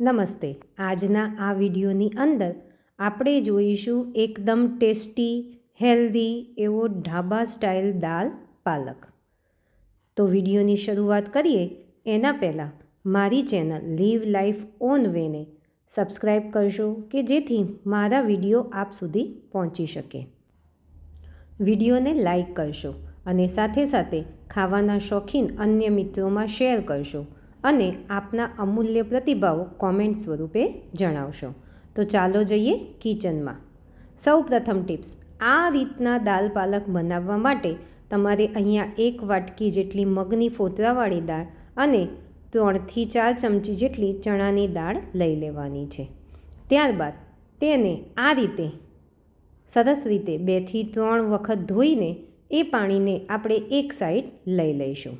નમસ્તે. આજના આ વિડીયોની અંદર આપણે જોઈશું એકદમ ટેસ્ટી, હેલ્ધી એવો ઢાબા સ્ટાઇલ દાલ પાલક. તો વિડીયોની શરૂઆત કરીએ. એના પહેલાં મારી ચેનલ લીવ લાઈફ ઓન વેને સબસ્ક્રાઈબ કરશો કે જેથી મારા વીડિયો આપ સુધી પહોંચી શકે. વિડીયોને લાઈક કરશો અને સાથે સાથે ખાવાના શોખીન અન્ય મિત્રોમાં શેર કરશો. અને આપના અમૂલ્ય પ્રતિભાવો કોમેન્ટ સ્વરૂપે જણાવશો. તો ચાલો જઈએ કિચનમાં. સૌ પ્રથમ ટિપ્સ આ રીતના દાલ પાલક બનાવવા માટે તમારે અહીંયા એક વાટકી જેટલી મગની ફોતરાવાળી દાળ અને ત્રણથી ચાર ચમચી જેટલી ચણાની દાળ લઈ લેવાની છે. ત્યારબાદ તેને આ રીતે સરસ રીતે બેથી ત્રણ વખત ધોઈને એ પાણીને આપણે એક સાઈડ લઈ લઈશું.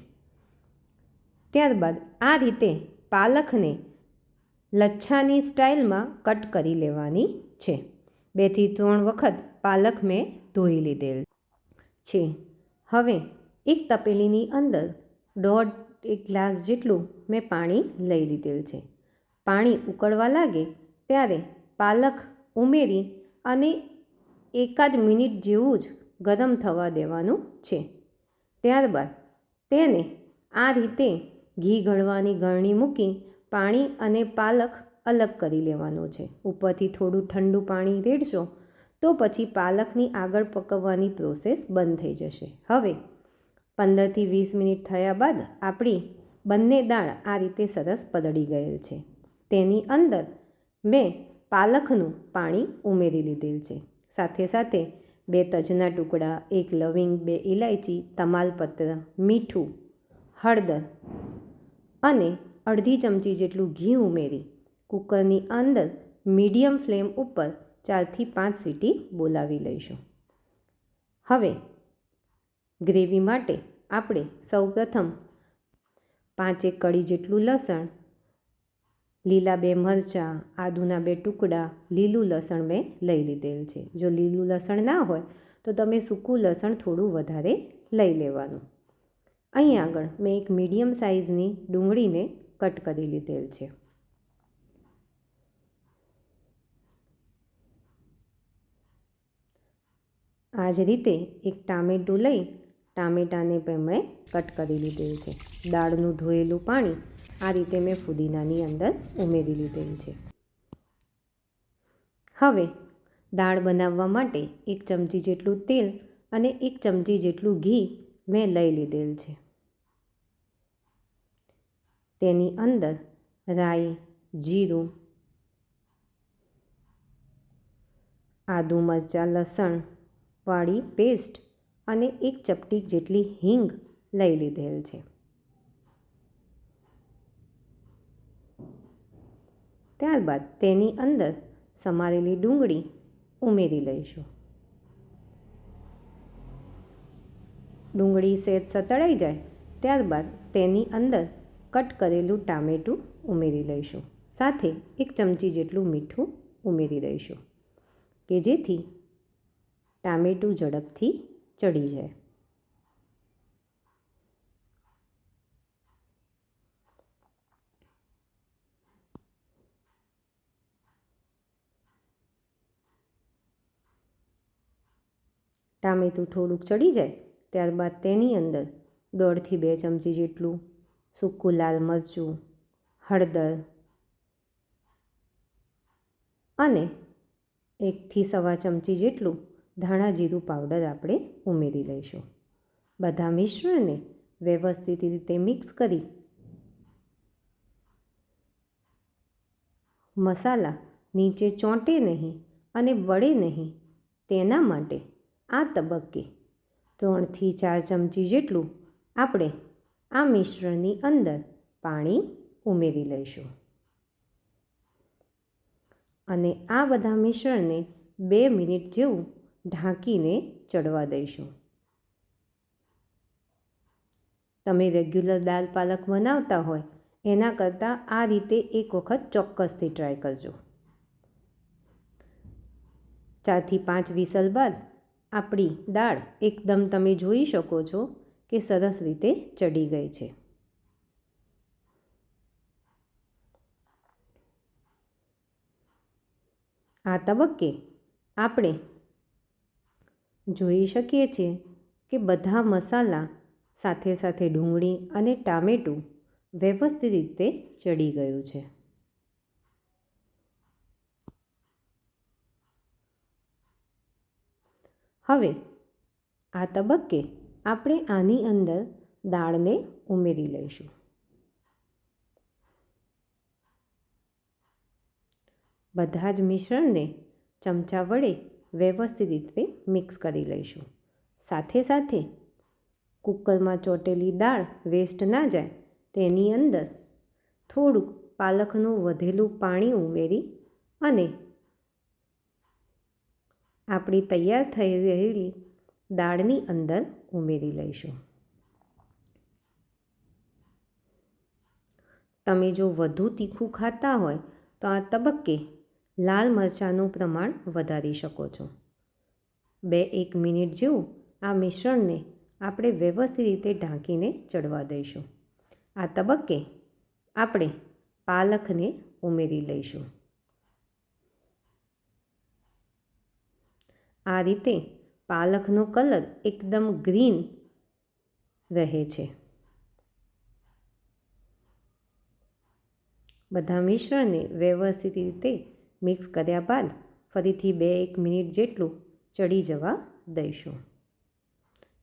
ત્યારબાદ આ રીતે પાલકને લચ્છાની સ્ટાઇલમાં કટ કરી લેવાની છે. બેથી ત્રણ વખત પાલક મેં ધોઈ લીધેલ છે. હવે એક તપેલીની અંદર દોઢ એક ગ્લાસ જેટલું મેં પાણી લઈ લીધેલ છે. પાણી ઉકળવા લાગે ત્યારે પાલક ઉમેરી અને એકાદ મિનિટ જેવું જ ગરમ થવા દેવાનું છે. ત્યારબાદ તેને આ રીતે ઘી ગળવાની ગળણી મૂકી પાણી અને પાલક અલગ કરી લેવાનો છે. ઉપરથી થોડું ઠંડુ પાણી રેડશો તો પછી પાલકની આગળ પકવવાની પ્રોસેસ બંધ થઈ જશે. હવે પંદરથી વીસ મિનિટ થયા બાદ આપણી બંને દાળ આ રીતે સરસ પદળી ગયેલ છે. તેની અંદર મેં પાલકનું પાણી ઉમેરી લીધેલ છે. સાથે સાથે બે તજના ટુકડા, એક લવિંગ, બે ઇલાયચી તમાલપત્ર, મીઠું, હળદર અને અડધી ચમચી જેટલું ઘી ઉમેરી. કૂકરની અંદર મીડિયમ ફ્લેમ ઉપર ચારથી પાંચ સીટી બોલાવી લઈશું. હવે ગ્રેવી માટે આપણે સૌપ્રથમ પાંચેક કળી જેટલું લસણ, લીલા બે મરચાં, આદુના બે ટુકડા, લીલું લસણ મેં લઈ લીધેલ છે. જો લીલું લસણ ના હોય તો તમે સૂકું લસણ થોડું વધારે લઈ લેવાનું. અહીં આગળ મેં એક મીડિયમ સાઇઝની ડુંગળીને કટ કરી લીધેલ છે. આ જ રીતે એક ટામેટું લઈ ટામેટાને મેં કટ કરી લીધેલ છે. દાળનું ધોયેલું પાણી આ રીતે મેં ફુદીનાની અંદર ઉમેરી લીધેલ છે. હવે દાળ બનાવવા માટે એક ચમચી જેટલું તેલ અને એક ચમચી જેટલું ઘી મેં લઈ લીધેલ છે. તેની અંદર રાઈ, જીરું, આદુ મરચાં, લસણ, વાળી પેસ્ટ અને એક ચપટી જેટલી હિંગ લઈ લીધેલ છે. ત્યારબાદ તેની અંદર સમારેલી ડુંગળી ઉમેરી લઈશું. ડુંગળી સેજ સતળાઈ જાય, ત્યારબાદ તેની અંદર કટ કરેલું ટામેટું ઉમેરી લઈશું. સાથે એક ચમચી જેટલું મીઠું ઉમેરી દઈશું, કે જેથી ટામેટું ઝડપથી ચડી જાય. ટામેટું થોડુંક ચડી જાય ત્યારબાદ તેની અંદર દોઢથી બે ચમચી જેટલું સૂકું લાલ મરચું, હળદર અને એકથી સવા ચમચી જેટલું ધાણા જીરું પાવડર આપણે ઉમેરી લઈશું. બધા મિશ્રણને વ્યવસ્થિત રીતે મિક્સ કરી મસાલા નીચે ચોંટે નહીં અને વળે નહીં તેના માટે આ તબક્કે ત્રણથી ચાર ચમચી જેટલું આપણે આ મિશ્રણની અંદર પાણી ઉમેરી લઈશું. અને આ બધા મિશ્રણને બે મિનિટ જેવું ઢાંકીને ચડવા દઈશું. તમે રેગ્યુલર દાલ પાલક બનાવતા હોય એના કરતાં આ રીતે એક વખત ચોક્કસથી ટ્રાય કરજો. ચારથી પાંચ વિસલ બાદ આપણી દાળ એકદમ તમે જોઈ શકો છો કે સરસ રીતે ચડી ગઈ છે. આ તબક્કે આપણે જોઈ શકીએ છીએ કે બધા મસાલા સાથે સાથે ડુંગળી અને ટામેટું વ્યવસ્થિત રીતે ચડી ગયું છે. હવે, આ તબક્કે આપણે આની અંદર દાળને ઉમેરી લઈશું. બધા જ મિશ્રણને ચમચા વડે વ્યવસ્થિત રીતે મિક્સ કરી લઈશું. સાથે સાથે કુકરમાં ચોટેલી દાળ વેસ્ટ ના જાય તેની અંદર થોડુંક પાલકનું વધેલું પાણી ઉમેરી અને આપણી તૈયાર થઈ રહેલી દાળની અંદર ઉમેરી લઈશું. તમે જો વધુ તીખું ખાતા હોય, તો આ તબક્કે લાલ મરચાંનું પ્રમાણ વધારી શકો છો. બે એક મિનિટ જેવું આ મિશ્રણને આપણે વ્યવસ્થિત રીતે ઢાંકીને ચડવા દઈશું. આ તબક્કે આપણે પાલકને ઉમેરી લઈશું. આ રીતે પાલકનો કલર એકદમ ગ્રીન રહે છે. બધા મિશ્રણને વ્યવસ્થિત રીતે મિક્સ કર્યા બાદ ફરીથી બે એક મિનિટ જેટલું ચડી જવા દઈશું.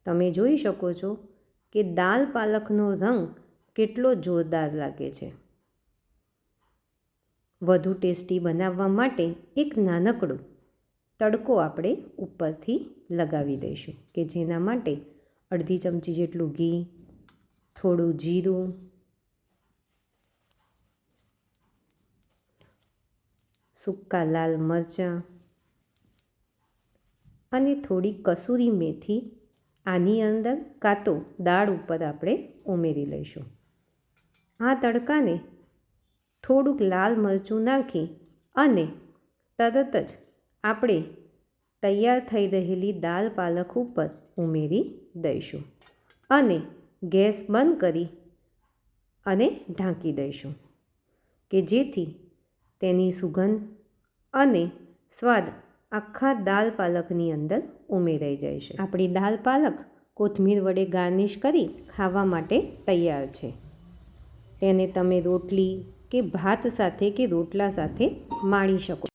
તમે જોઈ શકો છો કે દાલ પાલકનો રંગ કેટલો જોરદાર લાગે છે. વધુ ટેસ્ટી બનાવવા માટે એક નાનકડો તડકો આપણે ઉપરથી લગાવી દઈશું કે જેના માટે અડધી ચમચી જેટલું ઘી, થોડું જીરું, સૂકા લાલ મરચાં અને થોડી કસૂરી મેથી આની અંદર કાં તો દાળ ઉપર આપણે ઉમેરી લઈશું. આ તડકાને થોડુંક લાલ મરચું નાખી અને તરત જ આપણે તૈયાર થઈ રહેલી દાલ પાલક ઉપર ઉમેરી દઈશું અને ગેસ બંધ કરી અને ઢાંકી દઈશું કે જેથી તેની સુગંધ અને સ્વાદ આખા દાલ પાલકની અંદર ઉમેરાઈ જાય છે. આપણી દાલ પાલક કોથમીર વડે ગાર્નિશ કરી ખાવા માટે તૈયાર છે. તેને તમે રોટલી કે ભાત સાથે કે રોટલા સાથે માણી શકો.